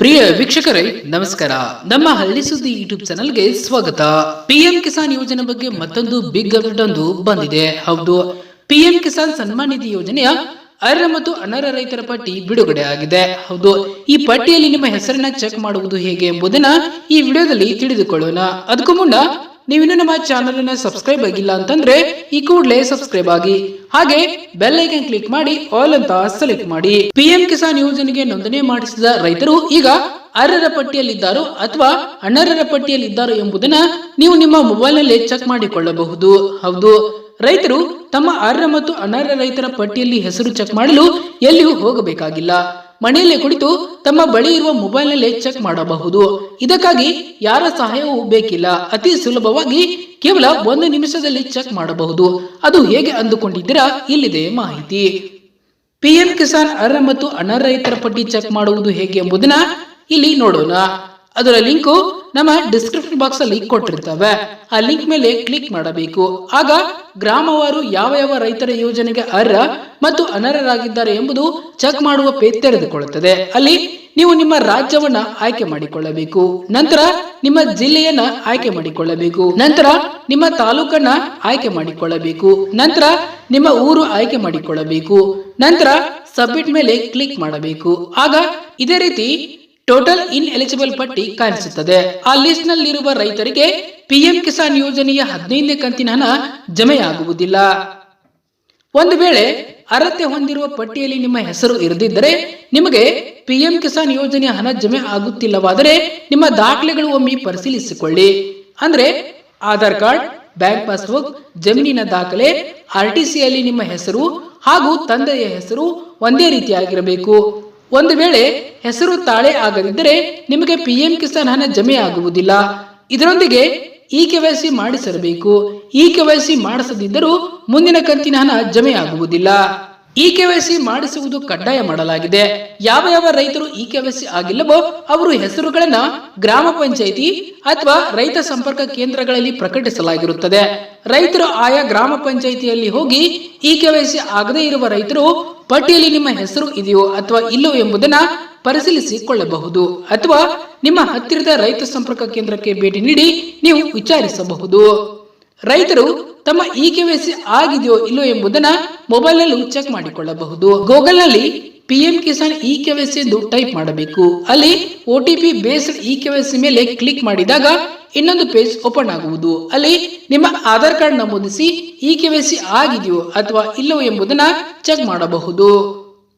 ಪ್ರಿಯ ವೀಕ್ಷಕರೇ, ನಮಸ್ಕಾರ. ನಮ್ಮ ಹಳ್ಳಿ ಸುದ್ದಿ ಯೂಟ್ಯೂಬ್ ಚಾನಲ್ಗೆ ಸ್ವಾಗತ. ಪಿಎಂ ಕಿಸಾನ್ ಯೋಜನೆ ಬಗ್ಗೆ ಮತ್ತೊಂದು ಬಿಗ್ ಅಪ್ಡೇಟ್ ಒಂದು ಬಂದಿದೆ. ಹೌದು, ಪಿಎಂ ಕಿಸಾನ್ ಸನ್ಮಾನ್ ನಿಧಿ ಯೋಜನೆಯ ಅರ್ಹ ಮತ್ತು ಅನರ್ಹ ರೈತರ ಪಟ್ಟಿ ಬಿಡುಗಡೆ ಆಗಿದೆ. ಹೌದು, ಈ ಪಟ್ಟಿಯಲ್ಲಿ ನಿಮ್ಮ ಹೆಸರನ್ನ ಚೆಕ್ ಮಾಡುವುದು ಹೇಗೆ ಎಂಬುದನ್ನ ಈ ವಿಡಿಯೋದಲ್ಲಿ ತಿಳಿದುಕೊಳ್ಳೋಣ. ಅದಕ್ಕೂ ಮುನ್ನ ನೀವಿನ್ನು ನಮ್ಮ ಚಾನಲ್ ಅನ್ನ ಸಬ್ಸ್ಕ್ರೈಬ್ ಆಗಿಲ್ಲ ಅಂತಂದ್ರೆ ಈ ಕೂಡಲೇ ಸಬ್ಸ್ಕ್ರೈಬ್ ಆಗಿ. ಹಾಗೆ ಬೆಲ್ ಐಕನ್ ಕ್ಲಿಕ್ ಮಾಡಿ ಆಲ್ ಅಂತ ಸೆಲೆಕ್ಟ್ ಮಾಡಿ. ಪಿಎಂ ಕಿಸಾನ್ ಯೋಜನೆಗೆ ನೋಂದಣಿ ಮಾಡಿಸಿದ ರೈತರು ಈಗ ಅರ್ಹರ ಪಟ್ಟಿಯಲ್ಲಿದ್ದಾರೋ ಅಥವಾ ಅನರ್ಹರ ಪಟ್ಟಿಯಲ್ಲಿದ್ದಾರೋ ಎಂಬುದನ್ನ ನೀವು ನಿಮ್ಮ ಮೊಬೈಲ್ನಲ್ಲಿ ಚೆಕ್ ಮಾಡಿಕೊಳ್ಳಬಹುದು. ಹೌದು, ರೈತರು ತಮ್ಮ ಅರ್ಹ ಮತ್ತು ಅನರ್ಹ ರೈತರ ಪಟ್ಟಿಯಲ್ಲಿ ಹೆಸರು ಚೆಕ್ ಮಾಡಲು ಎಲ್ಲಿಯೂ ಹೋಗಬೇಕಾಗಿಲ್ಲ. ಮನೆಯಲ್ಲೇ ಕುಳಿತು ತಮ್ಮ ಬಳಿ ಇರುವ ಮೊಬೈಲ್ ನಲ್ಲೇ ಚೆಕ್ ಮಾಡಬಹುದು. ಇದಕ್ಕಾಗಿ ಯಾರ ಸಹಾಯವೂ ಬೇಕಿಲ್ಲ. ಅತಿ ಸುಲಭವಾಗಿ ಕೇವಲ ಒಂದು ನಿಮಿಷದಲ್ಲಿ ಚೆಕ್ ಮಾಡಬಹುದು. ಅದು ಹೇಗೆ ಅಂದುಕೊಂಡಿದ್ದೀರಾ ಇಲ್ಲಿದೆ ಮಾಹಿತಿ. ಪಿಎಂ ಕಿಸಾನ್ ಅರ್ಹ ಮತ್ತು ಅನರ್ಹ ರೈತರ ಪಟ್ಟಿ ಚೆಕ್ ಮಾಡುವುದು ಹೇಗೆ ಎಂಬುದನ್ನ ಇಲ್ಲಿ ನೋಡೋಣ. ಅದರ ಲಿಂಕು ನಮ್ಮ ಡಿಸ್ಕ್ರಿಪ್ಷನ್ ಬಾಕ್ಸ್ ಅಲ್ಲಿ ಕೊಟ್ಟಿರ್ತವೆ. ಆ ಲಿಂಕ್ ಮೇಲೆ ಕ್ಲಿಕ್ ಮಾಡಬೇಕು. ಆಗ ಗ್ರಾಮವಾರು ಯಾವ ಯಾವ ರೈತರ ಯೋಜನೆಗೆ ಅರ್ಹ ಮತ್ತು ಅನರ್ಹರಾಗಿದ್ದಾರೆ ಎಂಬುದು ಚೆಕ್ ಮಾಡುವ ಪೇಜ್ ತೆರೆದುಕೊಳ್ಳುತ್ತದೆ. ಅಲ್ಲಿ ನೀವು ನಿಮ್ಮ ರಾಜ್ಯವನ್ನ ಆಯ್ಕೆ ಮಾಡಿಕೊಳ್ಳಬೇಕು. ನಂತರ ನಿಮ್ಮ ಜಿಲ್ಲೆಯನ್ನ ಆಯ್ಕೆ ಮಾಡಿಕೊಳ್ಳಬೇಕು. ನಂತರ ನಿಮ್ಮ ತಾಲೂಕನ್ನ ಆಯ್ಕೆ ಮಾಡಿಕೊಳ್ಳಬೇಕು. ನಂತರ ನಿಮ್ಮ ಊರು ಆಯ್ಕೆ ಮಾಡಿಕೊಳ್ಳಬೇಕು. ನಂತರ ಸಬ್ಮಿಟ್ ಮೇಲೆ ಕ್ಲಿಕ್ ಮಾಡಬೇಕು. ಆಗ ಇದೇ ರೀತಿ ಟೋಟಲ್ ಇನ್ ಎಲಿಜಿಬಲ್ ಪಟ್ಟಿ ಕಾಣಿಸುತ್ತದೆ. ಆ ಲಿಸ್ಟ್ ನಲ್ಲಿರುವ ರೈತರಿಗೆ ಪಿಎಂ ಕಿಸಾನ್ ಯೋಜನೆಯ ಹದಿನೈದನೇ ಕಂತಿನ ಹಣ ಜಮೆಯಾಗುವುದಿಲ್ಲ. ಒಂದು ವೇಳೆ ಅರ್ಹತೆ ಹೊಂದಿರುವ ಪಟ್ಟಿಯಲ್ಲಿ ನಿಮ್ಮ ಹೆಸರು ಇರದಿದ್ದರೆ ನಿಮಗೆ ಪಿಎಂ ಕಿಸಾನ್ ಯೋಜನೆಯ ಹಣ ಜಮೆ ಆಗುತ್ತಿಲ್ಲವಾದರೆ ನಿಮ್ಮ ದಾಖಲೆಗಳು ಒಮ್ಮೆ ಪರಿಶೀಲಿಸಿಕೊಳ್ಳಿ. ಅಂದ್ರೆ ಆಧಾರ್ ಕಾರ್ಡ್, ಬ್ಯಾಂಕ್ ಪಾಸ್ಬುಕ್, ಜಮೀನಿನ ದಾಖಲೆ, ಆರ್ ನಿಮ್ಮ ಹೆಸರು ಹಾಗೂ ತಂದೆಯ ಹೆಸರು ಒಂದೇ ರೀತಿಯಾಗಿರಬೇಕು. ಒಂದು ವೇಳೆ ಹೆಸರು ತಾಳೆ ಆಗದಿದ್ದರೆ ನಿಮಗೆ ಪಿಎಂ ಕಿಸಾನ್ ಹಣ ಜಮೆ ಆಗುವುದಿಲ್ಲ. ಇದರೊಂದಿಗೆ ಇ ಕೆ ವೈ ಸಿ ಮಾಡಿಸಿರಬೇಕು. ಇ ಕೆ ವೈ ಸಿ ಮಾಡಿಸದಿದ್ದರೂ ಮುಂದಿನ ಕಂತಿನ ಹಣ ಜಮೆ ಆಗುವುದಿಲ್ಲ. ಇ ಕೆ ವೈ ಸಿ ಮಾಡಿಸುವುದು ಕಡ್ಡಾಯ ಮಾಡಲಾಗಿದೆ. ಯಾವ ಯಾವ ರೈತರು ಇ ಕೆ ವೈ ಸಿ ಆಗಿಲ್ಲವೋ ಅವರು ಹೆಸರುಗಳನ್ನ ಗ್ರಾಮ ಪಂಚಾಯಿತಿ ಅಥವಾ ರೈತ ಸಂಪರ್ಕ ಕೇಂದ್ರಗಳಲ್ಲಿ ಪ್ರಕಟಿಸಲಾಗಿರುತ್ತದೆ. ರೈತರು ಆಯಾ ಗ್ರಾಮ ಪಂಚಾಯಿತಿಯಲ್ಲಿ ಹೋಗಿ ಇ ಕೆ ವೈ ಸಿ ಆಗದೇ ಇರುವ ರೈತರು ಪಟ್ಟಿಯಲ್ಲಿ ನಿಮ್ಮ ಹೆಸರು ಇದೆಯೋ ಅಥವಾ ಇಲ್ಲೋ ಎಂಬುದನ್ನ ಪರಿಶೀಲಿಸಿಕೊಳ್ಳಬಹುದು ಅಥವಾ ನಿಮ್ಮ ಹತ್ತಿರದ ರೈತ ಸಂಪರ್ಕ ಕೇಂದ್ರಕ್ಕೆ ಭೇಟಿ ನೀಡಿ ನೀವು ವಿಚಾರಿಸಬಹುದು. ರೈತರು ತಮ್ಮ ಇ ಕೆವೈಸಿ ಆಗಿದೆಯೋ ಇಲ್ಲೋ ಎಂಬುದನ್ನ ಮೊಬೈಲ್ನಲ್ಲಿ ಚೆಕ್ ಮಾಡಿಕೊಳ್ಳಬಹುದು. ಗೂಗಲ್ನಲ್ಲಿ ಪಿಎಂ ಕಿಸಾನ್ ಇ ಕೆವೈಸಿ ಎಂದು ಟೈಪ್ ಮಾಡಬೇಕು. ಅಲ್ಲಿ O T P based E KYC ಮೇಲೆ ಕ್ಲಿಕ್ ಮಾಡಿದಾಗ ಇನ್ನೊಂದು ಪೇಜ್ ಓಪನ್ ಆಗುವುದು. ಅಲ್ಲಿ ನಿಮ್ಮ ಆಧಾರ್ ಕಾರ್ಡ್ ನಮೂದಿಸಿ ಇ ಕೆವೈಸಿ ಆಗಿದೆಯೋ ಅಥವಾ ಇಲ್ಲವೋ ಎಂಬುದನ್ನ ಚೆಕ್ ಮಾಡಬಹುದು.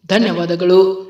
ಧನ್ಯವಾದಗಳು.